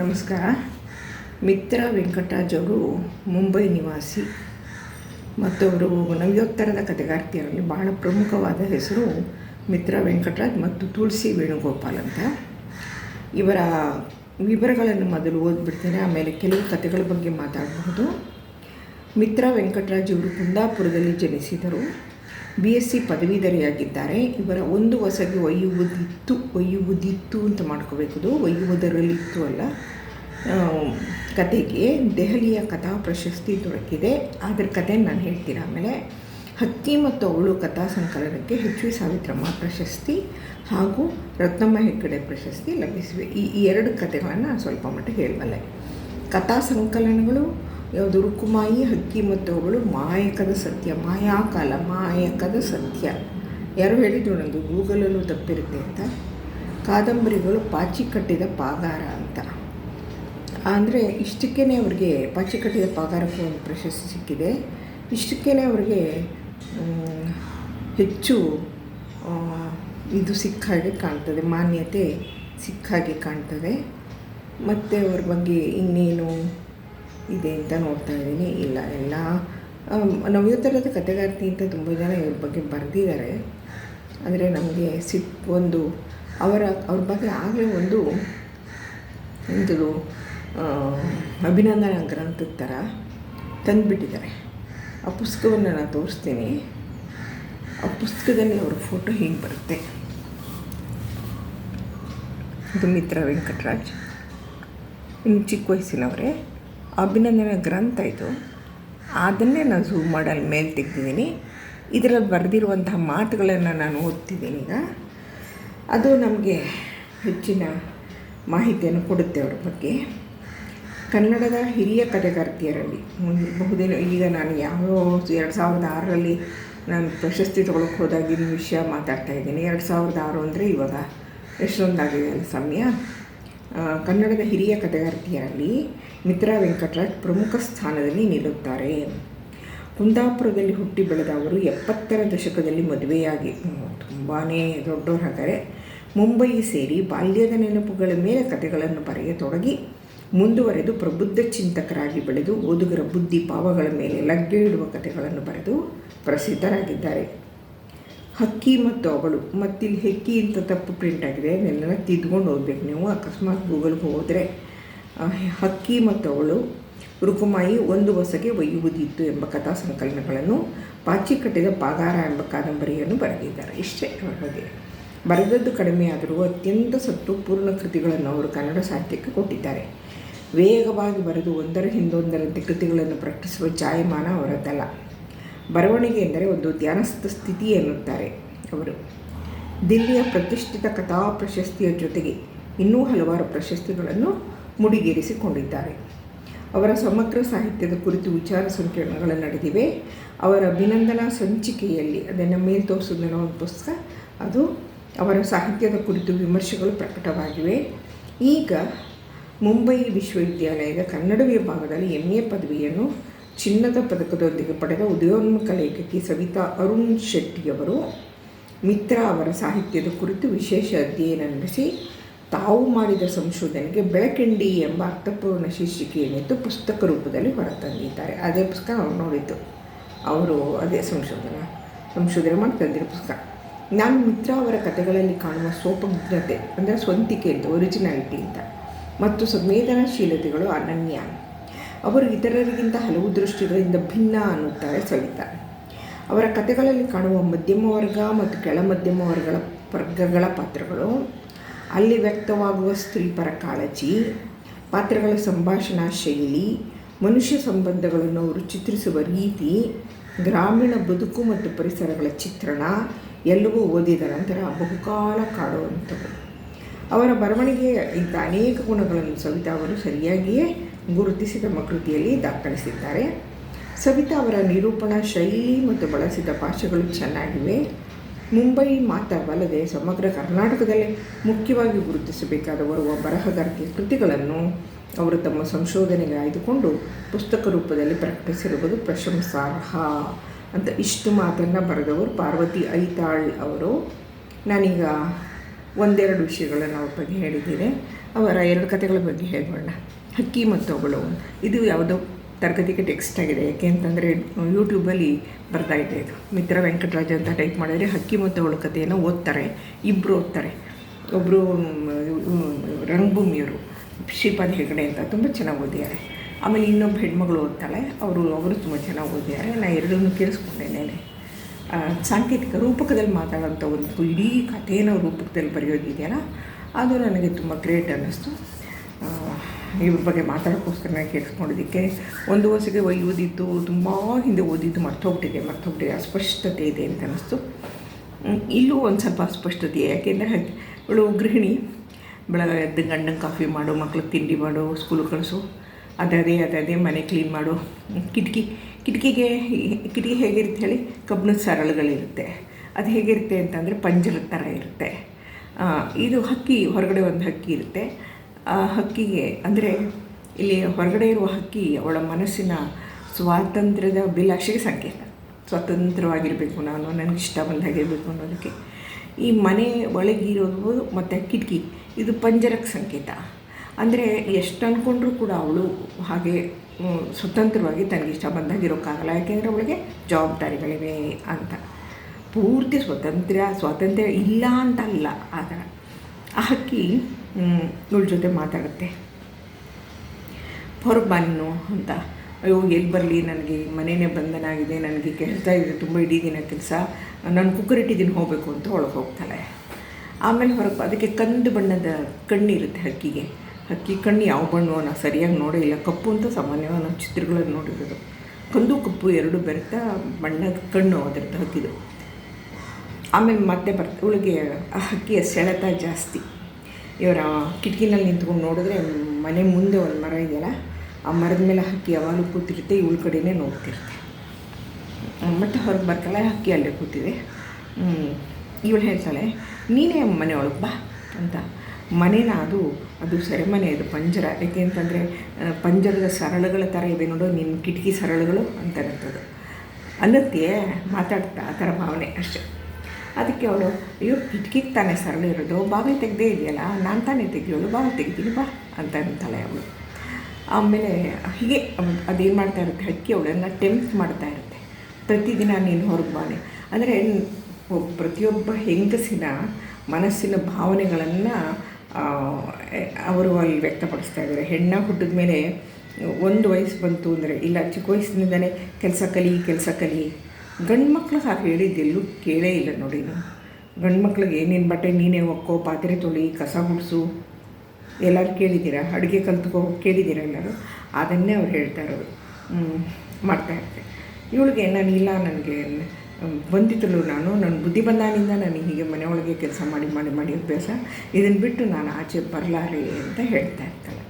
ನಮಸ್ಕಾರ. ಮಿತ್ರ ವೆಂಕಟರಾಜ್ ಅವರು ಮುಂಬೈ ನಿವಾಸಿ. ಮತ್ತು ಅವರು ನವ್ಯೋತ್ತರದ ಕಥೆಗಾರ್ತಿಯರಲ್ಲಿ ಬಹಳ ಪ್ರಮುಖವಾದ ಹೆಸರು ಮಿತ್ರ ವೆಂಕಟರಾಜ್ ಮತ್ತು ತುಳಸಿ ವೇಣುಗೋಪಾಲ್ ಅಂತ. ಇವರ ವಿವರಗಳನ್ನು ಮೊದಲು ಓದ್ಬಿಡ್ತೇನೆ, ಆಮೇಲೆ ಕೆಲವು ಕಥೆಗಳ ಬಗ್ಗೆ ಮಾತಾಡಬಹುದು. ಮಿತ್ರ ವೆಂಕಟರಾಜ್ ಇವರು ಕುಂದಾಪುರದಲ್ಲಿ ಜನಿಸಿದರು. ಬಿ ಎಸ್ ಸಿ ಪದವೀಧರೆಯಾಗಿದ್ದಾರೆ. ಇವರ ಒಂದು ಹೊಸಗೆ ಒಯ್ಯುವುದಿತ್ತು ಒಯ್ಯುವುದಿತ್ತು ಅಂತ ಮಾಡ್ಕೋಬೇಕು ಒಯ್ಯುವುದರಲ್ಲಿತ್ತು ಅಲ್ಲ. ಕತೆಗೆ ದೆಹಲಿಯ ಕಥಾ ಪ್ರಶಸ್ತಿ ದೊರಕಿದೆ. ಅದರ ಕತೆ ನಾನು ಹೇಳ್ತೀನಿ ಆಮೇಲೆ. ಹಕ್ಕಿ ಮತ್ತು ಅವಳು ಕಥಾ ಸಂಕಲನಕ್ಕೆ ಹೆಚ್ಚು ಸಾವಿತ್ರಮ್ಮ ಪ್ರಶಸ್ತಿ ಹಾಗೂ ರತ್ನಮ್ಮ ಹೆಗ್ಗಡೆ ಪ್ರಶಸ್ತಿ ಲಭಿಸಿವೆ. ಈ ಈ ಎರಡು ಕಥೆಗಳನ್ನು ಸ್ವಲ್ಪ ಮಟ್ಟಿಗೆ ಹೇಳಬಲ್ಲೆ. ಕಥಾ ಸಂಕಲನಗಳು ಯಾವುದು? ರುಕುಮಾಯಿ ಹಕ್ಕಿ ಮತ್ತು ಅವಳು ಮಾಯಕದ ಸತ್ಯ. ಮಾಯಾಕಾಲ ಮಾಯಕದ ಸತ್ಯ. ಯಾರು ಹೇಳಿದ್ರು ನಂದು ಗೂಗಲಲ್ಲೂ ತಪ್ಪಿರುತ್ತೆ ಅಂತ. ಕಾದಂಬರಿಗಳು ಪಾಚಿ ಕಟ್ಟಿದ ಪಾಗಾರ ಅಂತ. ಅಂದರೆ ಇಷ್ಟಕ್ಕೇ ಅವ್ರಿಗೆ ಪಾಚಿ ಕಟ್ಟಿದ ಪಾಗಾರಕ್ಕೆ ಒಂದು ಪ್ರಶಸ್ತಿ ಸಿಕ್ಕಿದೆ. ಇಷ್ಟಕ್ಕೇ ಅವ್ರಿಗೆ ಹೆಚ್ಚು ಇದು ಸಿಕ್ಕ ಹಾಗೆ ಕಾಣ್ತದೆ, ಮಾನ್ಯತೆ ಸಿಕ್ಕ ಹಾಗೆ ಕಾಣ್ತದೆ. ಮತ್ತು ಅವ್ರ ಬಗ್ಗೆ ಇನ್ನೇನು ಇದೆ ಅಂತ ನೋಡ್ತಾ ಇದ್ದೀನಿ. ಇಲ್ಲ, ಎಲ್ಲ ನವ್ಯೋತ್ತರದ ಕಥೆಗಾರ್ತಿ ಅಂತ ತುಂಬ ಜನ ಇವ್ರ ಬಗ್ಗೆ ಬರೆದಿದ್ದಾರೆ. ಆದರೆ ನಮಗೆ ಸಿಟ್ ಒಂದು ಅವರ, ಅವ್ರ ಬಗ್ಗೆ ಆಗಲೇ ಒಂದು ಇದು ಅಭಿನಂದನಾ ಗ್ರಂಥದ ಥರ ತಂದುಬಿಟ್ಟಿದ್ದಾರೆ. ಆ ಪುಸ್ತಕವನ್ನು ನಾನು ತೋರಿಸ್ತೀನಿ. ಆ ಪುಸ್ತಕದಲ್ಲಿ ಅವರ ಫೋಟೋ ಹೀಗೆ ಬರುತ್ತೆ? ಇದು ಮಿತ್ರ ವೆಂಕಟರಾಜ್. ಇನ್ನು ಚಿಕ್ಕ ವಯಸ್ಸಿನವರೇ. ಅಭಿನಂದನ ಗ್ರಂಥ ಇದು. ಅದನ್ನೇ ನಾನು ಝೂಮ್ ಮಾಡಿ ಅಲ್ಲಿ ಮೇಲೆ ತೆಗ್ದಿದ್ದೀನಿ. ಇದರಲ್ಲಿ ಬರೆದಿರುವಂತಹ ಮಾತುಗಳನ್ನು ನಾನು ಓದ್ತಿದ್ದೀನಿ ಈಗ. ಅದು ನಮಗೆ ಹೆಚ್ಚಿನ ಮಾಹಿತಿಯನ್ನು ಕೊಡುತ್ತೆ ಅವ್ರ ಬಗ್ಗೆ. ಕನ್ನಡದ ಹಿರಿಯ ಕಥೆಗಾರ್ತಿಯರಲ್ಲಿ ಬಹುದಿನ ಈಗ ನಾನು ಯಾವ ಎರಡು ಸಾವಿರದ ಆರರಲ್ಲಿ ನಾನು ಪ್ರಶಸ್ತಿ ತೊಗೊಳಕ್ಕೆ ಹೋದಾಗಿನ ವಿಷಯ ಮಾತಾಡ್ತಾ ಇದ್ದೀನಿ. ಎರಡು ಸಾವಿರದ ಆರು ಅಂದರೆ ಇವಾಗ ಎಷ್ಟೊಂದಾಗಿದೆ ಸಮಯ. ಕನ್ನಡದ ಹಿರಿಯ ಕಥೆಗಾರ್ತಿಯರಲ್ಲಿ ಮಿತ್ರ ವೆಂಕಟರಾಜ್ ಪ್ರಮುಖ ಸ್ಥಾನದಲ್ಲಿ ನಿಲ್ಲುತ್ತಾರೆ. ಕುಂದಾಪುರದಲ್ಲಿ ಹುಟ್ಟಿ ಬೆಳೆದ ಅವರು ಎಪ್ಪತ್ತರ ದಶಕದಲ್ಲಿ ಮದುವೆಯಾಗಿ ತುಂಬಾ ದೊಡ್ಡವರು ಹಾಗಾದರೆ ಮುಂಬೈ ಸೇರಿ ಬಾಲ್ಯದ ನೆನಪುಗಳ ಮೇಲೆ ಕಥೆಗಳನ್ನು ಬರೆಯತೊಡಗಿ ಮುಂದುವರೆದು ಪ್ರಬುದ್ಧ ಚಿಂತಕರಾಗಿ ಬೆಳೆದು ಓದುಗರ ಬುದ್ಧಿ ಭಾವಗಳ ಮೇಲೆ ಲಗ್ಗೆ ಇಡುವ ಕಥೆಗಳನ್ನು ಬರೆದು ಪ್ರಸಿದ್ಧರಾಗಿದ್ದಾರೆ. ಹಕ್ಕಿ ಮತ್ತು ಅವಳು, ಮತ್ತಿಲ್ಲಿ ಹೆಕ್ಕಿ ಅಂತ ತಪ್ಪು ಪ್ರಿಂಟ್ ಆಗಿದೆ, ಅದನ್ನೆಲ್ಲ ತಿದ್ಕೊಂಡು ಹೋಗ್ಬೇಕು ನೀವು. ಅಕಸ್ಮಾತ್ ಗೂಗಲ್ಗೆ ಹೋದರೆ ಹಕ್ಕಿ ಮತ್ತು ಅವಳು ರುಕುಮಾಯಿ ಒಂದು ಹೊಸಗೆ ಒಯ್ಯುವುದಿತ್ತು ಎಂಬ ಕಥಾ ಸಂಕಲನಗಳನ್ನು ಪಾಚಿ ಕಟ್ಟಿದ ಪಾಗಾರ ಎಂಬ ಕಾದಂಬರಿಯನ್ನು ಬರೆದಿದ್ದಾರೆ. ಇಷ್ಟೇ ಅವರ ಬರೆದದ್ದು ಕಡಿಮೆಯಾದರೂ ಅತ್ಯಂತ ಸತ್ವಪೂರ್ಣ ಕೃತಿಗಳನ್ನು ಅವರು ಕನ್ನಡ ಸಾಹಿತ್ಯಕ್ಕೆ ಕೊಟ್ಟಿದ್ದಾರೆ. ವೇಗವಾಗಿ ಬರೆದು ಒಂದರ ಹಿಂದೊಂದರಂತೆ ಕೃತಿಗಳನ್ನು ಪ್ರಕಟಿಸುವ ಜಾಯಮಾನ ಅವರದ್ದಲ್ಲ. ಬರವಣಿಗೆ ಎಂದರೆ ಒಂದು ಧ್ಯಾನಸ್ಥ ಸ್ಥಿತಿ ಎನ್ನುತ್ತಾರೆ ಅವರು. ದಿಲ್ಲಿಯ ಪ್ರತಿಷ್ಠಿತ ಕಥಾ ಪ್ರಶಸ್ತಿಯ ಜೊತೆಗೆ ಇನ್ನೂ ಹಲವಾರು ಪ್ರಶಸ್ತಿಗಳನ್ನು ಮುಡಿಗೇರಿಸಿಕೊಂಡಿದ್ದಾರೆ. ಅವರ ಸಮಗ್ರ ಸಾಹಿತ್ಯದ ಕುರಿತು ವಿಚಾರ ಸಂಕಿರಣಗಳು ನಡೆದಿವೆ. ಅವರ ಅಭಿನಂದನಾ ಸಂಚಿಕೆಯಲ್ಲಿ, ಅದನ್ನು ಮೇಲೆ ತೋರಿಸಿದ ಒಂದು ಪುಸ್ತಕ ಅದು ಅವರ ಸಾಹಿತ್ಯದ ಕುರಿತು ವಿಮರ್ಶೆಗಳು ಪ್ರಕಟವಾಗಿವೆ. ಈಗ ಮುಂಬೈ ವಿಶ್ವವಿದ್ಯಾಲಯದ ಕನ್ನಡ ವಿಭಾಗದಲ್ಲಿ ಎಂ ಎ ಪದವಿಯನ್ನು ಚಿನ್ನದ ಪದಕದೊಂದಿಗೆ ಪಡೆದ ಉದಯೋನ್ಮುಖ ಲೇಖಕಿ ಸವಿತಾ ಅರುಣ್ ಶೆಟ್ಟಿಯವರು ಮಿತ್ರ ಅವರ ಸಾಹಿತ್ಯದ ಕುರಿತು ವಿಶೇಷ ಅಧ್ಯಯನ ನಡೆಸಿ ತಾವು ಮಾಡಿದ ಸಂಶೋಧನೆಗೆ ಬೆಳಕಿಂಡಿ ಎಂಬ ಅರ್ಥಪೂರ್ಣ ಶೀರ್ಷಿಕೆಯನ್ನಿತ್ತು ಪುಸ್ತಕ ರೂಪದಲ್ಲಿ ಹೊರತಂದಿದ್ದಾರೆ. ಅದೇ ಪುಸ್ತಕ ನಾವು ನೋಡಿದ್ದು. ಅವರು ಅದೇ ಸಂಶೋಧನೆ ಸಂಶೋಧನೆ ಮಾಡಿ ತಂದಿರೋ ಪುಸ್ತಕ. ನಾನು ಮಿತ್ರ ಅವರ ಕಥೆಗಳಲ್ಲಿ ಕಾಣುವ ಸ್ವೋಪಜ್ಞತೆ ಅಂದರೆ ಸ್ವಂತಿಕೆ ಅಂತ ಒರಿಜಿನಾಲಿಟಿ ಅಂತ ಮತ್ತು ಸಂವೇದನಾಶೀಲತೆಗಳು ಅನನ್ಯ. ಅವರು ಇತರರಿಗಿಂತ ಹಲವು ದೃಷ್ಟಿಗಳಿಂದ ಭಿನ್ನ ಅನ್ನುತ್ತಾರೆ ಸವಿತಾ. ಅವರ ಕಥೆಗಳಲ್ಲಿ ಕಾಣುವ ಮಧ್ಯಮ ವರ್ಗ ಮತ್ತು ಕೆಳ ಮಧ್ಯಮ ವರ್ಗಗಳ ವರ್ಗಗಳ ಪಾತ್ರಗಳು ಅಲ್ಲಿ ವ್ಯಕ್ತವಾಗುವ ಸ್ತ್ರೀಪರ ಕಾಳಜಿ ಪಾತ್ರಗಳ ಸಂಭಾಷಣಾ ಶೈಲಿ, ಮನುಷ್ಯ ಸಂಬಂಧಗಳನ್ನು ಅವರು ಚಿತ್ರಿಸುವ ರೀತಿ, ಗ್ರಾಮೀಣ ಬದುಕು ಮತ್ತು ಪರಿಸರಗಳ ಚಿತ್ರಣ ಎಲ್ಲವೂ ಓದಿದ ನಂತರ ಬಹುಕಾಲ ಕಾಡುವಂಥವು. ಅವರ ಬರವಣಿಗೆಯ ಇದ್ದ ಅನೇಕ ಗುಣಗಳನ್ನು ಸವಿತಾ ಅವರು ಸರಿಯಾಗಿಯೇ ಗುರುತಿಸಿ ತಮ್ಮ ಕೃತಿಯಲ್ಲಿ ದಾಖಲಿಸಿದ್ದಾರೆ. ಸವಿತಾ ಅವರ ನಿರೂಪಣಾ ಶೈಲಿ ಮತ್ತು ಬಳಸಿದ ಭಾಷೆಗಳು ಚೆನ್ನಾಗಿವೆ. ಮುಂಬೈ ಮಾತ್ರವಲ್ಲದೆ ಸಮಗ್ರ ಕರ್ನಾಟಕದಲ್ಲಿ ಮುಖ್ಯವಾಗಿ ಗುರುತಿಸಬೇಕಾದ ಬರುವ ಬರಹಗಾರಿಕೆ ಕೃತಿಗಳನ್ನು ಅವರು ತಮ್ಮ ಸಂಶೋಧನೆಗೆ ಆಯ್ದುಕೊಂಡು ಪುಸ್ತಕ ರೂಪದಲ್ಲಿ ಪ್ರಕಟಿಸಿರುವುದು ಪ್ರಶಂಸಾರ್ಹ ಅಂತ ಇಷ್ಟು ಮಾತನ್ನು ಬರೆದವರು ಪಾರ್ವತಿ ಐತಾಳ್ ಅವರು. ನಾನೀಗ ಒಂದೆರಡು ವಿಷಯಗಳನ್ನು ಅವ್ರ ಬಗ್ಗೆ ಹೇಳಿದ್ದೀನಿ. ಅವರ ಎರಡು ಕಥೆಗಳ ಬಗ್ಗೆ ಹೇಳೋಣ. ಹಕ್ಕಿ ಮತ್ತು ಅವಳು. ಇದು ಯಾವುದೋ ತರಗತಿಗೆ ಟೆಕ್ಸ್ಟ್ ಆಗಿದೆ. ಯಾಕೆ ಅಂತಂದರೆ ಯೂಟ್ಯೂಬಲ್ಲಿ ಬರ್ತಾ ಇದೆ ಇದು. ಮಿತ್ರ ವೆಂಕಟರಾಜ ಅಂತ ಟೈಪ್ ಮಾಡಿದರೆ ಹಕ್ಕಿ ಮತ್ತು ಅವಳ ಕಥೆಯನ್ನು ಓದ್ತಾರೆ ಇಬ್ಬರು ಓದ್ತಾರೆ. ಒಬ್ಬರು ರಂಗಭೂಮಿಯವರು ಶ್ರೀಪಾದ್ ಹೆಗಡೆ ಅಂತ ತುಂಬ ಚೆನ್ನಾಗಿ ಓದಿದ್ದಾರೆ ಆಮೇಲೆ ಇನ್ನೊಬ್ಬ ಹೆಣ್ಮಗಳು ಓದ್ತಾಳೆ. ಅವರು ಅವರು ತುಂಬ ಚೆನ್ನಾಗಿ ಓದಿದ್ದಾರೆ ನಾನು ಎರಡನ್ನೂ ಕೇಳಿಸ್ಕೊಂಡೇನೆ ಸಾಂಕೇತಿಕ ರೂಪಕದಲ್ಲಿ ಮಾತಾಡೋಂಥ ಒಂದು ಇಡೀ ಕಥೆನ ರೂಪಕದಲ್ಲಿ ಬರೆಯೋದಿದೆಯಲ್ಲ, ಅದು ನನಗೆ ತುಂಬ ಗ್ರೇಟ್ ಅನ್ನಿಸ್ತು. ಇವ್ರ ಬಗ್ಗೆ ಮಾತಾಡೋಕ್ಕೋಸ್ಕರ ನಾನು ಕೇಳಿಸ್ಕೊಂಡಿದ್ದಕ್ಕೆ ಒಂದು ವರ್ಷಕ್ಕೆ ಓದಿದ್ದು ತುಂಬ ಹಿಂದೆ ಓದಿದ್ದು ಮರ್ತೋಗ್ಬಿಟ್ಟಿದೆ ಮರ್ತೋಗ್ಬಿಟ್ಟಿದೆ, ಅಸ್ಪಷ್ಟತೆ ಇದೆ ಅಂತ ಅನ್ನಿಸ್ತು. ಇಲ್ಲೂ ಒಂದು ಸ್ವಲ್ಪ ಅಸ್ಪಷ್ಟತೆ, ಯಾಕೆಂದರೆ ಇವಳು ಗೃಹಿಣಿ, ಬೆಳಗ್ಗೆ ಎದ್ದು ಗಂಡನ ಕಾಫಿ ಮಾಡು, ಮಕ್ಳಿಗೆ ತಿಂಡಿ ಮಾಡು, ಸ್ಕೂಲಿಗೆ ಕಳಿಸು, ಅದೇ ಅದೇ ಮನೆ ಕ್ಲೀನ್ ಮಾಡು. ಕಿಟಕಿ, ಕಿಟಕಿಗೆ ಕಿಟಕಿ ಹೇಗಿರುತ್ತೆ ಹೇಳಿ? ಕಬ್ಬಿಣದ ಸರಳುಗಳಿರುತ್ತೆ. ಅದು ಹೇಗಿರುತ್ತೆ ಅಂತಂದರೆ ಪಂಜರದ ಥರ ಇರುತ್ತೆ. ಇದು ಹಕ್ಕಿ, ಹೊರಗಡೆ ಒಂದು ಹಕ್ಕಿ ಇರುತ್ತೆ. ಆ ಹಕ್ಕಿಗೆ, ಅಂದರೆ ಇಲ್ಲಿ ಹೊರಗಡೆ ಇರುವ ಹಕ್ಕಿ ಅವಳ ಮನಸ್ಸಿನ ಸ್ವಾತಂತ್ರ್ಯದ ಅಭಿಲಾಷೆಗೆ ಸಂಕೇತ. ಸ್ವತಂತ್ರವಾಗಿರಬೇಕು ನಾನು, ನನಗೆ ಇಷ್ಟ ಬಂದ ಹಾಗೆ ಇರಬೇಕು ಅನ್ನೋದಕ್ಕೆ. ಈ ಮನೆ ಒಳಗಿರೋದು ಮತ್ತು ಕಿಟಕಿ, ಇದು ಪಂಜರಕ್ಕೆ ಸಂಕೇತ. ಅಂದರೆ ಎಷ್ಟು ಅಂದ್ಕೊಂಡ್ರೂ ಕೂಡ ಅವಳು ಹಾಗೆ ಸ್ವತಂತ್ರವಾಗಿ ತನಗೆ ಇಷ್ಟ ಬಂದಾಗಿರೋಕ್ಕಾಗಲ್ಲ ಯಾಕೆಂದರೆ ಅವಳಿಗೆ ಜವಾಬ್ದಾರಿಗಳಿವೆ ಅಂತ. ಪೂರ್ತಿ ಸ್ವಾತಂತ್ರ್ಯ ಸ್ವಾತಂತ್ರ್ಯ ಇಲ್ಲ ಅಂತ ಅಲ್ಲ ಆ ಥರ. ಆ ಹಕ್ಕಿ ಇವಳ ಜೊತೆ ಮಾತಾಡುತ್ತೆ. ಹೊರಗೆ ಬಾನು ಅಂತ. ಅಯ್ಯೋ ಎಲ್ಲಿ ಬರಲಿ? ನನಗೆ ಮನೆಯೇ ಬಂಧನ ಆಗಿದೆ ನನಗೆ ಕೇಳ್ತಾ ಇದೆ ತುಂಬ ಇಡೀ ದಿನ ಕೆಲಸ ನಾನು ಕುಕ್ಕರ್ ಇಟ್ಟಿದ್ದೀನಿ ಹೋಗಬೇಕು ಅಂತ ಒಳಗೆ ಹೋಗ್ತಾಳೆ. ಆಮೇಲೆ ಹೊರಗೆ ಅದಕ್ಕೆ ಕಂದು ಬಣ್ಣದ ಕಣ್ಣಿರುತ್ತೆ ಹಕ್ಕಿಗೆ. ಹಕ್ಕಿ ಕಣ್ಣು ಯಾವ ಬಣ್ಣವೋ ನಾನು ಸರಿಯಾಗಿ ನೋಡೇ ಇಲ್ಲ. ಕಪ್ಪು ಅಂತ ಸಾಮಾನ್ಯವಾಗಿ ನಾವು ಚಿತ್ರಗಳನ್ನು ನೋಡಿರೋದು. ಕಂದು ಕಪ್ಪು ಎರಡು ಬೆರೆತ ಬಣ್ಣದ ಕಣ್ಣು ಅದರದ್ದು ಹಕ್ಕಿದು. ಆಮೇಲೆ ಮತ್ತೆ ಬರ್ತಾ ಇವಳಿಗೆ ಆ ಹಕ್ಕಿಯ ಸೆಳೆತ ಜಾಸ್ತಿ. ಇವರ ಕಿಟಕಿನಲ್ಲಿ ನಿಂತ್ಕೊಂಡು ನೋಡಿದ್ರೆ ಮನೆ ಮುಂದೆ ಒಂದು ಮರ ಇದೆಯಲ್ಲ, ಆ ಮರದ ಮೇಲೆ ಹಕ್ಕಿ ಯಾವಾಗಲೂ ಕೂತಿರುತ್ತೆ ಇವಳ ಕಡೆಯೇ ನೋಡ್ತಿರುತ್ತೆ. ಮತ್ತೆ ಹೊರಗೆ ಬರ್ತಾಳೆ ಹಕ್ಕಿ ಅಲ್ಲೇ ಕೂತಿದೆ. ಇವಳು ಹೇಳ್ತಾಳೆ, ನೀನೇ ಮನೆ ಒಳಗೆ ಬಾ ಅಂತ. ಮನೇನ ಅದು ಅದು ಸೆರೆಮನೆ, ಅದು ಪಂಜರ. ಯಾಕೆ ಅಂತಂದರೆ ಪಂಜರದ ಸರಳುಗಳ ಥರ ಇದೆ ನೋಡು, ನಿನ್ನ ಕಿಟಕಿ ಸರಳುಗಳು ಅಂತ ಇರ್ತದೆ. ಅನ್ನತ್ತೆ ಮಾತಾಡ್ತಾ ಆ ಥರ ಭಾವನೆ ಅಷ್ಟೆ. ಅದಕ್ಕೆ ಅವಳು, ಅಯ್ಯೋ ಕಿಟಕಿಗೆ ತಾನೇ ಸರಳು ಇರೋದು, ಬಾವಿ ತೆಗ್ದೇ ಇದೆಯಲ್ಲ, ನಾನು ತಾನೇ ತೆಗಿಯೋಳು ಬಾವಿ ತೆಗಿತೀನಿ ಬಾ, ಅಂತ ಅಂತಾಳೆ ಅವಳು. ಆಮೇಲೆ ಹೀಗೆ ಅದೇನು ಮಾಡ್ತಾ ಇರುತ್ತೆ ಹಕ್ಕಿ ಅವಳನ್ನು ಟೆಂಪ್ಟ್ ಮಾಡ್ತಾ ಇರುತ್ತೆ. ಪ್ರತಿದಿನ ನೀನು ಹೊರಗೆ ಬಾನೆ ಅಂದರೆ ಪ್ರತಿಯೊಬ್ಬ ಹೆಂಗಸಿನ ಮನಸ್ಸಿನ ಭಾವನೆಗಳನ್ನು ಅವರು ಅಲ್ಲಿ ವ್ಯಕ್ತಪಡಿಸ್ತಾ ಇದ್ದಾರೆ. ಹೆಣ್ಣ ಹುಟ್ಟಿದ ಮೇಲೆ, ಒಂದು ವಯಸ್ಸು ಬಂತು ಅಂದರೆ, ಇಲ್ಲ, ಚಿಕ್ಕ ವಯಸ್ಸಿನಿಂದಲೇ ಕೆಲಸ ಕಲಿ ಕೆಲಸ ಕಲಿ ಗಂಡು ಮಕ್ಕಳು ಹಾಗೆ ಹೇಳಿದ್ದೆಲ್ಲೂ ಕೇಳೇ ಇಲ್ಲ ನೋಡಿ ಗಂಡು ಮಕ್ಳಿಗೆ ಏನೇನು ಬಟ್ಟೆ ನೀನೇ ಒಕ್ಕೋ ಪಾತ್ರೆ ತೊಳಿ ಕಸ ಗುಡಿಸು ಎಲ್ಲರೂ ಕೇಳಿದ್ದೀರಾ? ಅಡುಗೆ ಕಲ್ತ್ಕೋ ಕೇಳಿದ್ದೀರಾ ಎಲ್ಲರೂ? ಅದನ್ನೇ ಅವ್ರು ಹೇಳ್ತಾ ಇರೋದು. ಹ್ಮ್, ಮಾಡ್ತಾ ಇರ್ತೆ. ಇವಳಿಗೆ ನಾನು ನನಗೆ. ಬಂದಿದ್ದಳು ನಾನು. ನನ್ನ ಬುದ್ಧಿ ಬಂದಾನಿಂದ ನಾನು ಹೀಗೆ ಮನೆಯೊಳಗೆ ಕೆಲಸ ಮಾಡಿ ಮಾಡಿ ಮಾಡಿ ಅಭ್ಯಾಸ. ಇದನ್ನು ಬಿಟ್ಟು ನಾನು ಆಚೆ ಬರಲಾರೆ ಅಂತ ಹೇಳ್ತಾ ಇರ್ತಾಳೆ.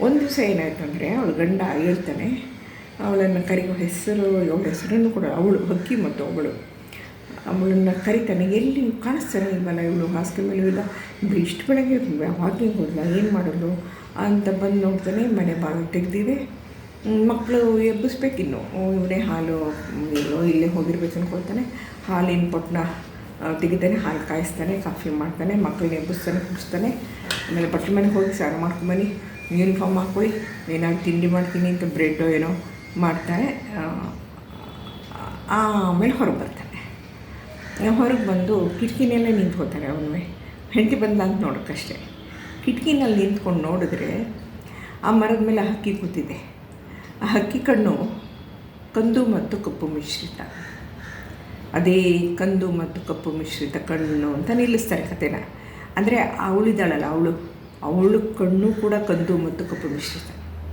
ಒಂದು ದಿವಸ ಏನಾಯ್ತು ಅಂದರೆ ಅವಳು ಗಂಡ ಹೇಳ್ತಾನೆ ಅವಳನ್ನು ಕರೆಯುವ ಹೆಸರು ಅವಳ ಹೆಸರನ್ನು ಕೂಡ ಅವಳು, ಹಕ್ಕಿ ಮತ್ತು ಅವಳು. ಅವಳನ್ನು ಕರಿತಾನೆ, ಎಲ್ಲಿ ಕಾಣಿಸ್ತಾನೆ ಇಲ್ವಲ್ಲ ಇವಳು ಹಾಸಿಗೆ ಮೇಲೆ ಇಲ್ಲ. ಇಷ್ಟು ಬೆಳಗ್ಗೆ ವಾಕಿಂಗ್ ಹೋದ್ಲ ಏನು ಮಾಡೋದು? ಅಂತ ಬಂದು ನೋಡ್ತಾನೆ, ಮನೆ ಬಾಗಿಲು ತೆಗ್ದಿದೆ. ಮಕ್ಕಳು ಎಬ್ಬಿಸ್ಬೇಕಿನ್ನು ಇವನೇ ಹಾಲು ಇಲ್ಲೇ ಹೋಗಿರ್ಬೇಕು ಅಂದ್ಕೊಳ್ತಾನೆ ಹಾಲಿನ ಪೊಟ್ಟಣ ತೆಗಿತಾನೆ, ಹಾಲು ಕಾಯಿಸ್ತಾನೆ ಕಾಫಿ ಮಾಡ್ತಾನೆ, ಮಕ್ಕಳನ್ನ ಎಬ್ಬಿಸ್ತಾನೆ, ಕುಡಿಸ್ತಾನೆ. ಆಮೇಲೆ ಬಟ್ಟೆ ಮನೆಗೆ ಹೋಗಿ ಸ್ನಾನ ಮಾಡ್ಕೊಂಬನ್ನಿ ಯೂನಿಫಾರ್ಮ್ ಹಾಕ್ಕೊಳ್ಳಿ, ಏನಾದ್ರು ತಿಂಡಿ ಮಾಡ್ತೀನಿ ಅಂತ ಬ್ರೆಡ್ಡೋ ಏನೋ ಮಾಡ್ತಾನೆ ಆ, ಆಮೇಲೆ ಹೊರಗೆ ಬರ್ತಾನೆ ಹೊರಗೆ ಬಂದು ಕಿಟಕಿನಲ್ಲೇ ನಿಂತ್ಕೋತಾರೆ ಅವನು ಹೆಂಡತಿ ಬಂದ ಅಂತ ನೋಡೋಕ್ಕಷ್ಟೇ. ಕಿಟಕಿನಲ್ಲಿ ನಿಂತ್ಕೊಂಡು ನೋಡಿದ್ರೆ ಆ ಮರದ ಮೇಲೆ ಹಕ್ಕಿ ಕೂತಿದೆ. ಆ ಹಕ್ಕಿ ಕಣ್ಣು ಕಂದು ಮತ್ತು ಕಪ್ಪು ಮಿಶ್ರಿತ. ಅದೇ ಕಂದು ಮತ್ತು ಕಪ್ಪು ಮಿಶ್ರಿತ ಕಣ್ಣು ಅಂತ ನಿಲ್ಲಿಸ್ತಾರೆ ಕತೆನ ಅಂದರೆ ಅವಳಿದ್ದಾಳಲ್ಲ ಅವಳು. ಅವಳು ಕಣ್ಣು ಕೂಡ ಕಂದು ಮತ್ತು ಕಪ್ಪು ಮಿಶ್ರಿತ.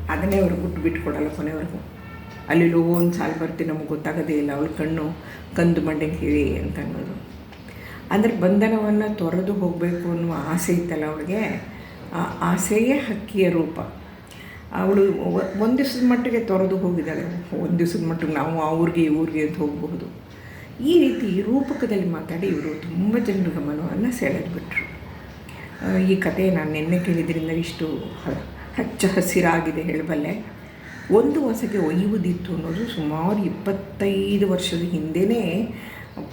ಅದನ್ನೇ ಅವ್ರಿಗೆ ಬಿಟ್ಟು ಕೊಡಲ್ಲ ಕೊನೆವರೆಗೂ. ಅಲ್ಲಿ ಒಂದು ಸಾಲು ಬರ್ತೀವಿ ನಮಗೆ ಗೊತ್ತಾಗೋದೇ ಇಲ್ಲ. ಅವಳ ಕಣ್ಣು ಕಂದು ಮಂಡಂಗಿರಿ ಅಂತ ಅನ್ನೋದು. ಅಂದರೆ ಬಂಧನವನ್ನು ತೊರೆದು ಹೋಗಬೇಕು ಅನ್ನುವ ಆಸೆ ಇತ್ತಲ್ಲ ಅವಳಿಗೆ? ಆ ಆಸೆಯೇ ಹಕ್ಕಿಯ ರೂಪ. ಅವಳು ಒಂದು ದಿವಸದ ಮಟ್ಟಿಗೆ ತೊರೆದು ಹೋಗಿದ್ದಾಳೆ. ಒಂದು ದಿವಸದ ಮಟ್ಟಿಗೆ ನಾವು ಆ ಊರಿಗೆ ಅಂತ ಹೋಗಬಹುದು. ಈ ರೀತಿ ರೂಪಕದಲ್ಲಿ ಮಾತಾಡಿ ಇವರು ತುಂಬ ಜನರ ಗಮನವನ್ನು ಸೆಳೆದ್ಬಿಟ್ರು ಈ ಕತೆ ನಾನು ನಿನ್ನೆ ಕೇಳಿದ್ರಿಂದ ಇಷ್ಟು ಹಚ್ಚ ಹಸಿರಾಗಿದೆ ಹೇಳಬಲ್ಲೆ. ಒಂದು ಹೊಸಗೆ ಒಯ್ಯುವುದಿತ್ತು ಅನ್ನೋದು ಸುಮಾರು ಇಪ್ಪತ್ತೈದು ವರ್ಷದ ಹಿಂದೆಯೇ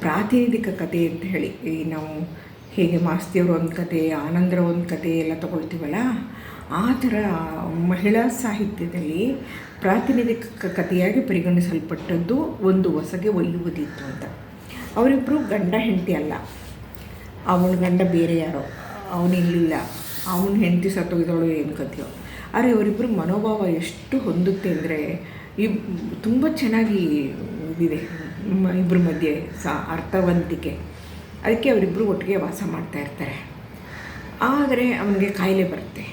ಪ್ರಾತಿನಿಧಿಕ ಕತೆ ಅಂತ ಹೇಳಿ. ಈ ನಾವು ಹೇಗೆ ಮಾಸ್ತಿಯವ್ರ ಒಂದು ಕತೆ, ಆನಂದರ ಒಂದು ಕತೆ ಎಲ್ಲ ತಗೊಳ್ತೀವಲ್ಲ, ಆ ಥರ ಮಹಿಳಾ ಸಾಹಿತ್ಯದಲ್ಲಿ ಪ್ರಾತಿನಿಧಿಕ ಕಥೆಯಾಗಿ ಪರಿಗಣಿಸಲ್ಪಟ್ಟದ್ದು ಒಂದು ಹೊಸಗೆ ಒಯ್ಯುವುದಿತ್ತು ಅಂತ. ಅವರಿಬ್ಬರು ಗಂಡ ಹೆಂಡತಿ ಅಲ್ಲ. ಅವನ ಗಂಡ ಬೇರೆ ಯಾರೋ. ಅವನಿಲ್ಲ ಅವನ ಹೆಂಡತಿ ಸತ್ತೋಗಿದವಳು ಏನು ಕಥೆಯೋ ಆದರೆ ಅವರಿಬ್ಬರು ಮನೋಭಾವ ಎಷ್ಟು ಹೊಂದುತ್ತೆ ಅಂದರೆ ಇಬ್, ತುಂಬ ಚೆನ್ನಾಗಿ ಇದಿದೆ. ಇಬ್ಬರ ಮಧ್ಯೆ ಸಹ ಅರ್ಥವಂತಿಕೆ. ಅದಕ್ಕೆ ಅವರಿಬ್ಬರು ಒಟ್ಟಿಗೆ ವಾಸ ಮಾಡ್ತಾ ಇರ್ತಾರೆ. ಆದರೆ ಅವನಿಗೆ ಕಾಯಿಲೆ ಬರುತ್ತೆ.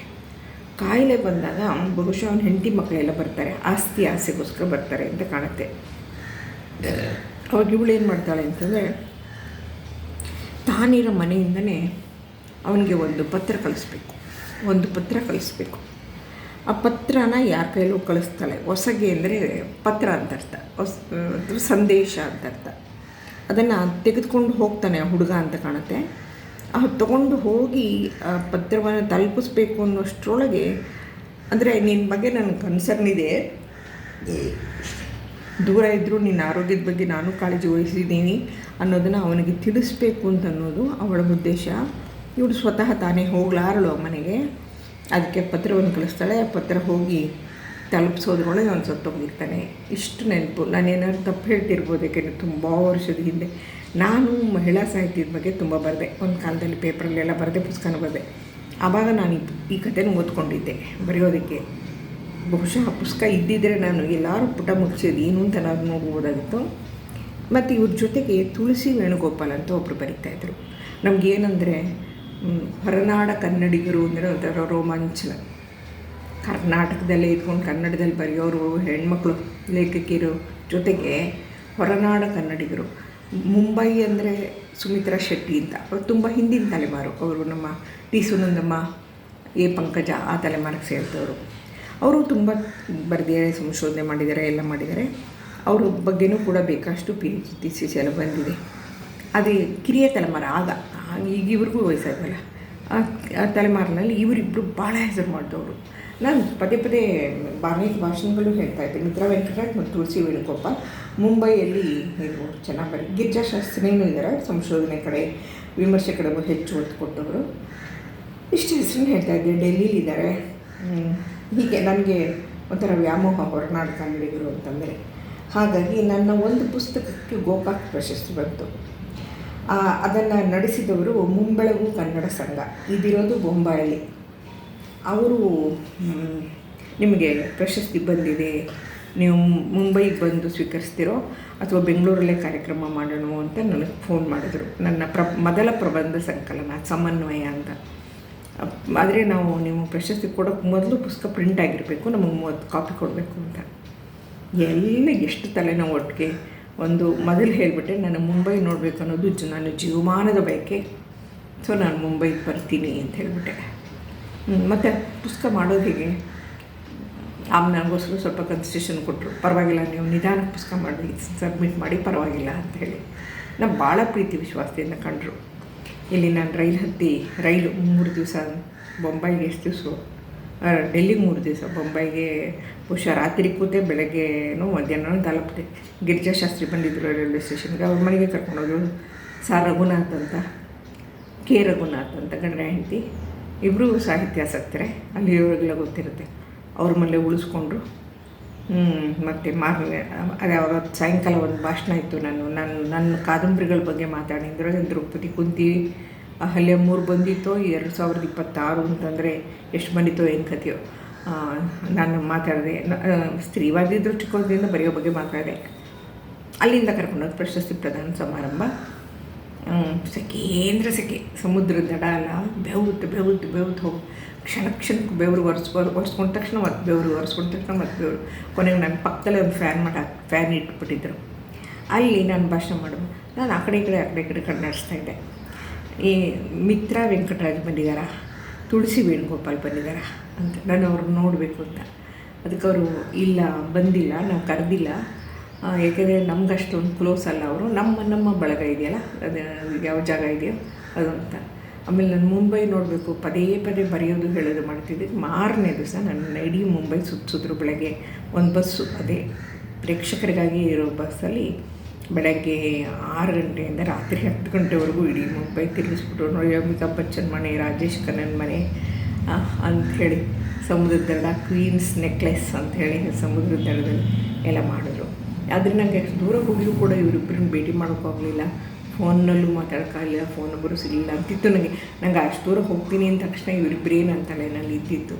ಕಾಯಿಲೆ ಬಂದಾಗ ಬಹುಶಃ ಅವನ ಹೆಂಡತಿ ಮಕ್ಕಳೆಲ್ಲ ಬರ್ತಾರೆ. ಆಸ್ತಿ, ಆಸೆಗೋಸ್ಕರ ಬರ್ತಾರೆ ಅಂತ ಕಾಣುತ್ತೆ. ಅವಾಗ ಇವಳು ಏನು ಮಾಡ್ತಾಳೆ ಅಂತಂದರೆ, ತಾನಿರೋ ಮನೆಯಿಂದನೇ ಅವನಿಗೆ ಒಂದು ಪತ್ರ ಕಳಿಸ್ಬೇಕು. ಒಂದು ಪತ್ರ ಕಳಿಸ್ಬೇಕು. ಆ ಪತ್ರನ ಯಾರ ಕೈಲೂ ಕಳಿಸ್ತಾಳೆ? ಹೊಸಗೆ ಅಂದರೆ ಪತ್ರ ಅಂತ ಅರ್ಥ. ಹೊಸ ಸಂದೇಶ ಅಂತ ಅರ್ಥ. ಅದನ್ನು ತೆಗೆದುಕೊಂಡು ಹೋಗ್ತಾನೆ ಆ ಹುಡುಗ ಅಂತ ಕಾಣುತ್ತೆ. ಆ ತಗೊಂಡು ಹೋಗಿ ಆ ಪತ್ರವನ್ನು ತಲುಪಿಸ್ಬೇಕು ಅನ್ನೋಷ್ಟರೊಳಗೆ ಅಂದರೆ ನಿನ್ನ ಬಗ್ಗೆ ನನಗೆ ಕನ್ಸರ್ನ್ ಇದೆ. ದೂರ ಇದ್ದರೂ ನಿನ್ನ ಆರೋಗ್ಯದ ಬಗ್ಗೆ ನಾನು ಕಾಳಜಿ ವಹಿಸಿದ್ದೀನಿ ಅನ್ನೋದನ್ನು ಅವನಿಗೆ ತಿಳಿಸ್ಬೇಕು ಅಂತ ಅನ್ನೋದು ಅವಳ ಉದ್ದೇಶ. ಇವಳು ಸ್ವತಃ ತಾನೇ ಹೋಗ್ಲಾರಳು ಮನೆಗೆ. ಅದಕ್ಕೆ ಪತ್ರವನ್ನು ಕಳಿಸ್ತಾಳೆ. ಆ ಪತ್ರ ಹೋಗಿ ತಲುಪಿಸೋದ್ರೊಳಗೆ ನಾನು ಸತ್ತೋಗಿರ್ತಾನೆ ಇಷ್ಟು ನೆನಪು. ನಾನೇನಾದ್ರು ತಪ್ಪು ಹೇಳ್ತಿರ್ಬೋದು. ಯಾಕೆಂದರೆ ತುಂಬ ವರ್ಷದ ಹಿಂದೆ ನಾನು ಮಹಿಳಾ ಸಾಹಿತ್ಯದ ಬಗ್ಗೆ ತುಂಬ ಬರೆದೆ. ಒಂದು ಕಾಲದಲ್ಲಿ ಪೇಪರಲ್ಲೆಲ್ಲ ಬರೆದೆ, ಪುಸ್ತಕನೂ ಬರೆದೆ. ಆವಾಗ ನಾನು ಈ ಕಥೆನೂ ಓದ್ಕೊಂಡಿದ್ದೆ ಬರೆಯೋದಕ್ಕೆ. ಬಹುಶಃ ಆ ಪುಸ್ತಕ ಇದ್ದಿದ್ದರೆ ನಾನು ಎಲ್ಲರೂ ಪುಟ ಮುಗಿಸೋದು ಏನು ಅಂತ ನಾನು ನೋಡ್ಬೋದಾಗಿತ್ತು. ಮತ್ತು ಇವ್ರ ಜೊತೆಗೆ ತುಳಸಿ ವೇಣುಗೋಪಾಲ್ ಅಂತ ಒಬ್ಬರು ಬರೀತಾಯಿದ್ರು ನಮಗೇನೆಂದರೆ ಹೊರನಾಡ ಕನ್ನಡಿಗರು ಅಂದರೆ ಒಂಥರ ರೋಮಾಂಚನ. ಕರ್ನಾಟಕದಲ್ಲೇ ಇದ್ಕೊಂಡು ಕನ್ನಡದಲ್ಲಿ ಬರೆಯೋರು, ಹೆಣ್ಮಕ್ಳು ಲೇಖಕಿಯರು ಜೊತೆಗೆ ಹೊರನಾಡ ಕನ್ನಡಿಗರು. ಮುಂಬೈ ಅಂದರೆ ಸುಮಿತ್ರಾ ಶೆಟ್ಟಿ ಅಂತ. ಅವರು ತುಂಬ ಹಿಂದಿನ ತಲೆಮಾರು. ಅವರು ನಮ್ಮ ಟಿ ಸುನಂದಮ್ಮ, ಎ ಪಂಕಜ ಆ ತಲೆಮಾರಿಗೆ ಸೇರಿದವರು. ಅವರು ತುಂಬ ಬರೆದಿದ್ದಾರೆ, ಸಂಶೋಧನೆ ಮಾಡಿದ್ದಾರೆ, ಎಲ್ಲ ಮಾಡಿದ್ದಾರೆ. ಅವ್ರ ಬಗ್ಗೆನೂ ಕೂಡ ಬೇಕಷ್ಟು ಪಿ ಎಚ್ ಡಿ ಸಿ ಎಲ್ಲ ಬಂದಿದೆ. ಅದೇ ಕಿರಿಯ ತಲೆಮಾರು ಆಗ. ಈಗ ಇವ್ರಿಗೂ ವಯಸ್ಸಾಯ್ತಲ್ಲ. ಆ ತಲೆಮಾರಿನಲ್ಲಿ ಇವರಿಬ್ಬರು ಭಾಳ ಹೆಸರು ಮಾಡಿದವರು. ನಾನು ಪದೇ ಪದೇ ಬಾರ್ನೇಜ್ ಭಾಷಣಗಳು ಹೇಳ್ತಾ ಇದ್ದೆ. ಮಿತ್ರ ವೆಂಕಟರಾಜ್ ಮತ್ತು ತುಳಸಿ ವೇಣುಗೋಪಾಲ್. ಮುಂಬೈಯಲ್ಲಿ ಇವರು ಚೆನ್ನಾಗಿ ಗಿರಿಜಾಶಾಸ್ತ್ರಿನೂ ಇದ್ದಾರೆ ಸಂಶೋಧನೆ ಕಡೆ, ವಿಮರ್ಶೆ ಕಡೆಗೂ ಹೆಚ್ಚು ಒತ್ತು ಕೊಟ್ಟವರು. ಇಷ್ಟು ಇದ್ದೆ. ಡೆಲ್ಲಿಲಿದ್ದಾರೆ ಹೀಗೆ ನನಗೆ ಒಂಥರ ವ್ಯಾಮೋಹ ಹೊರನಾಡು ಕನ್ನಡಿಗರು ಅಂತಂದರೆ. ಹಾಗಾಗಿ ನನ್ನ ಒಂದು ಪುಸ್ತಕಕ್ಕೆ ಗೋಕಾಕ್ ಪ್ರಶಸ್ತಿ ಬಂತು. ಅದನ್ನು ನಡೆಸಿದವರು ಮುಂಬೆಳಗು ಕನ್ನಡ ಸಂಘ. ಇದಿರೋದು ಬೊಂಬಾಯಲ್ಲಿ. ಅವರು ನಿಮಗೆ ಪ್ರಶಸ್ತಿ ಬಂದಿದೆ. ನೀವು ಮುಂಬೈಗೆ ಬಂದು ಸ್ವೀಕರಿಸ್ತಿರೋ ಅಥವಾ ಬೆಂಗಳೂರಲ್ಲೇ ಕಾರ್ಯಕ್ರಮ ಮಾಡೋಣ ಅಂತ ನನಗೆ ಫೋನ್ ಮಾಡಿದರು. ನನ್ನ ಪ್ರ, ಮೊದಲ ಪ್ರಬಂಧ ಸಂಕಲನ, ಸಮನ್ವಯ ಅಂತ. ಆದರೆ ನಾವು ನೀವು ಪ್ರಶಸ್ತಿ ಕೊಡೋಕ್ಕೆ ಮೊದಲು ಪುಸ್ತಕ ಪ್ರಿಂಟ್ ಆಗಿರಬೇಕು, ನಮಗೆ ಮೂವತ್ತು ಕಾಪಿ ಕೊಡಬೇಕು ಅಂತ. ಎಲ್ಲ ಎಷ್ಟು ತಲೆನೋವು ಒಟ್ಟಿಗೆ ಒಂದು ಮೊದಲು ಹೇಳಿಬಿಟ್ಟೆ, ನಾನು ಮುಂಬೈ ನೋಡಬೇಕು ಅನ್ನೋದು ಜ ನನ್ನ ಜೀವಮಾನದ ಬಯಕೆ. ಸೊ ನಾನು ಮುಂಬೈಗೆ ಬರ್ತೀನಿ ಅಂತ ಹೇಳಿಬಿಟ್ಟೆ. ಮತ್ತು ಪುಸ್ತಕ ಮಾಡೋದು ಹೇಗೆ? ಆಮೇಲೆ ನನಗೋಸ್ಕರ ಸ್ವಲ್ಪ ಕನ್ಸೆಷನ್ ಕೊಟ್ಟರು ಪರವಾಗಿಲ್ಲ, ನೀವು ನಿಧಾನ ಪುಸ್ತಕ ಮಾಡಿ ಸಬ್ಮಿಟ್ ಮಾಡಿ, ಪರವಾಗಿಲ್ಲ ಅಂತ ಹೇಳಿ. ನಾನು ಭಾಳ ಪ್ರೀತಿ ವಿಶ್ವಾಸದಿಂದ ಕಂಡರು. ಇಲ್ಲಿ ನಾನು ರೈಲು ಹತ್ತಿ, ರೈಲು ಮೂರು ದಿವಸ, ಬೊಂಬೈಗೆ ಎಷ್ಟು ದಿವಸ? ಡೆಲ್ಲಿಗೆ ಮೂರು ದಿವಸ, ಬೊಂಬೈಗೆ ಬಹುಶಃ ರಾತ್ರಿ ಕೂತೆ ಬೆಳಗ್ಗೆನೂ ಮಧ್ಯಾಹ್ನ ತಲುಪಿದೆ. ಗಿರಿಜಾಶಾಸ್ತ್ರಿ ಬಂದಿದ್ದರು ರೈಲ್ವೆ ಸ್ಟೇಷನ್ಗೆ. ಅವ್ರ ಮನೆಗೆ ಕರ್ಕೊಂಡೋದ್ರು ಸಾರ್ ರಘುನಾಥ್ ಅಂತ. ಕೆ. ರಘುನಾಥ್ ಅಂತ ಗಂಡ ಹೆಂಡತಿ. ಇಬ್ಬರು ಅಲ್ಲಿ ಇವ್ರಿಗೆಲ್ಲ ಗೊತ್ತಿರುತ್ತೆ. ಅವ್ರ ಮನೆ ಉಳಿಸ್ಕೊಂಡ್ರು. ಮತ್ತು ಮಾರನೇ, ಅದೇ ಅವಾಗ ಸಾಯಂಕಾಲ ಒಂದು ಭಾಷಣ ಇತ್ತು ನಾನು. ನಾನು, ನನ್ನ ಕಾದಂಬರಿಗಳ ಬಗ್ಗೆ ಮಾತಾಡಿದ್ರೆ ದ್ರೌಪದಿ ಕುಂತಿ, ಅಹಲ್ಯ ಮೂರು ಬಂದಿತ್ತೋ ಎರಡು ಸಾವಿರದ ಇಪ್ಪತ್ತಾರು ಅಂತಂದರೆ ಎಷ್ಟು ಬಂದಿತ್ತೋ ಏನು ಕಥೆಯೋ. ನಾನು ಮಾತಾಡಿದೆ ಸ್ತ್ರೀವಾದಿ ದೃಷ್ಟಿಕೋನದಿಂದ ಬರೆಯೋ ಬಗ್ಗೆ ಮಾತಾಡಿದೆ. ಅಲ್ಲಿಂದ ಕರ್ಕೊಂಡೋಗಿ ಪ್ರಶಸ್ತಿ ಪ್ರದಾನ ಸಮಾರಂಭ. ಸೆಕೇಂದ್ರ ಸೆಕೆ ಸಮುದ್ರದ ದಡ ಅಲ್ಲ ಬೆವುತ್ತು ಬೆವುತ್ತು ಬೆವುತ್ತು ಹೋಗಿ, ಕ್ಷಣ ಕ್ಷಣಕ್ಕೆ ಬೆವರು ಒರೆಸ್ಕೊ ಒರೆಸ್ಕೊಂಡ ತಕ್ಷಣ ಮತ್ತೆ ಬೆವರು, ಒರೆಸ್ಕೊಂಡ ತಕ್ಷಣ ಮತ್ತೆ ಬೆವರು. ಕೊನೆಗೆ ನನ್ನ ಪಕ್ಕದಲ್ಲೇ ಒಂದು ಫ್ಯಾನ್ ಮಾಡಿ ಫ್ಯಾನ್ ಇಟ್ಬಿಟ್ಟಿದ್ರು. ಅಲ್ಲಿ ನಾನು ಭಾಷಣ ಮಾಡೋದು ನಾನು ಆ ಕಡೆ ಈ ಕಡೆ, ಆ ಕಡೆ, ಈ ಕಡೆ ನಡೆಸ್ತಾ ಇದ್ದೆ. ಈ ಮಿತ್ರ ವೆಂಕಟರಾಜ್ ಬಂದಿದ್ದಾರಾ ತುಳಸಿ ವೇಣುಗೋಪಾಲ್ ಬಂದಿದ್ದಾರೆ ಅಂತ. ನಾನು ಅವ್ರನ್ನ ನೋಡಬೇಕು ಅಂತ. ಅದಕ್ಕೆ ಅವರು ಇಲ್ಲ, ಬಂದಿಲ್ಲ, ನಾವು ಕರೆದಿಲ್ಲ. ಯಾಕೆಂದರೆ ನಮ್ಗೆ ಅಷ್ಟೊಂದು ಕ್ಲೋಸ್ ಅಲ್ಲ ಅವರು. ನಮ್ಮ ನಮ್ಮ ಬಳಗ ಇದೆಯಲ್ಲ, ಅದು ಯಾವ ಜಾಗ ಇದೆಯೋ ಅದು ಅಂತ. ಆಮೇಲೆ ನಾನು ಮುಂಬೈ ನೋಡಬೇಕು. ಪದೇ ಪದೇ ಬರೆಯೋದು, ಹೇಳೋದು ಮಾಡ್ತಿದ್ದೆ. ಮಾರನೇ ದಿವಸ ನನ್ನ ಇಡೀ ಮುಂಬೈ ಸುತ್ತಿಸಿದ್ರು ಬೆಳಗ್ಗೆ ಒಂದು ಬಸ್ಸು, ಅದೇ ಪ್ರೇಕ್ಷಕರಿಗಾಗಿ ಇರೋ ಬಸ್ಸಲ್ಲಿ ಬೆಳಗ್ಗೆ ಆರು ಗಂಟೆಯಿಂದ ರಾತ್ರಿ ಹತ್ತು ಗಂಟೆವರೆಗೂ ಇಡೀ ಮುಂಬೈ ತಿರುಗಿಸ್ಬಿಟ್ಟು ನೋಡಿ, ಅಮಿತಾಬ್ ಬಚ್ಚನ್ ಮನೆ, ರಾಜೇಶ್ ಖನ್ನನ್ ಮನೆ ಅಂಥೇಳಿ ಸಮುದ್ರದ ದಡ, ಕ್ವೀನ್ಸ್ ನೆಕ್ಲೆಸ್ ಅಂಥೇಳಿ ಸಮುದ್ರದ ದಡದಲ್ಲಿ ಎಲ್ಲ ಮಾಡಿದ್ರು. ಆದರೆ ನನಗೆ ಅಷ್ಟು ದೂರ ಹೋಗಿಯೂ ಕೂಡ ಇವರಿಬ್ಬರನ್ನ ಭೇಟಿ ಮಾಡೋಕ್ಕಾಗಲಿಲ್ಲ ಫೋನ್ನಲ್ಲೂ ಮಾತಾಡೋಕ್ಕಾಗಲಿಲ್ಲ ಫೋನ್ ನಂಬರು ಸಿಗಲಿಲ್ಲ ಅಂತಿತ್ತು ನನಗೆ ನಂಗೆ ಅಷ್ಟು ದೂರ ಹೋಗ್ತೀನಿ ಅಂದ ತಕ್ಷಣ ಇವರಿಬ್ಬರೇನು ಅಂತಲೇ ನನ್ನಲ್ಲಿ ಇದ್ದಿತ್ತು.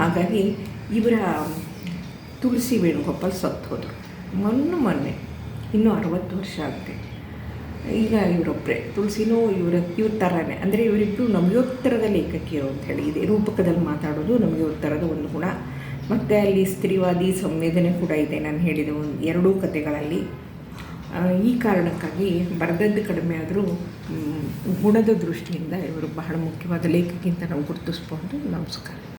ಹಾಗಾಗಿ ಇವರ ತುಳಸಿ ವೇಣುಗೋಪಾಲ್ ಸತ್ತು ಹೋದರು ಮೊನ್ನೆ ಮೊನ್ನೆ. ಇನ್ನೂ ಅರವತ್ತು ವರ್ಷ ಆಗುತ್ತೆ. ಈಗ ಇವರೊಬ್ಬರೇ ತುಳಸಿನೂ ಇವರ, ಇವ್ರ ಥರನೇ ಅಂದರೆ ಇವರಿಬ್ಬರು ನಮಗೆ ಉತ್ತರದ ಲೇಖಕಿಯರು ಅಂತ ಹೇಳಿ, ಇದೆ ರೂಪಕದಲ್ಲಿ ಮಾತಾಡೋದು ನಮಗೆ ಉತ್ತರದ ಒಂದು ಗುಣ. ಮತ್ತು ಅಲ್ಲಿ ಸ್ತ್ರೀವಾದಿ ಸಂವೇದನೆ ಕೂಡ ಇದೆ ನಾನು ಹೇಳಿದ ಒಂದು ಎರಡೂ ಕಥೆಗಳಲ್ಲಿ. ಈ ಕಾರಣಕ್ಕಾಗಿ ಬರೆದದ್ದು ಕಡಿಮೆ ಆದರೂ ಗುಣದ ದೃಷ್ಟಿಯಿಂದ ಇವರು ಬಹಳ ಮುಖ್ಯವಾದ ಲೇಖಕಿ ಅಂತ ನಾವು ಗುರುತಿಸ್ಬೋದು ನಮಸ್ಕಾರ.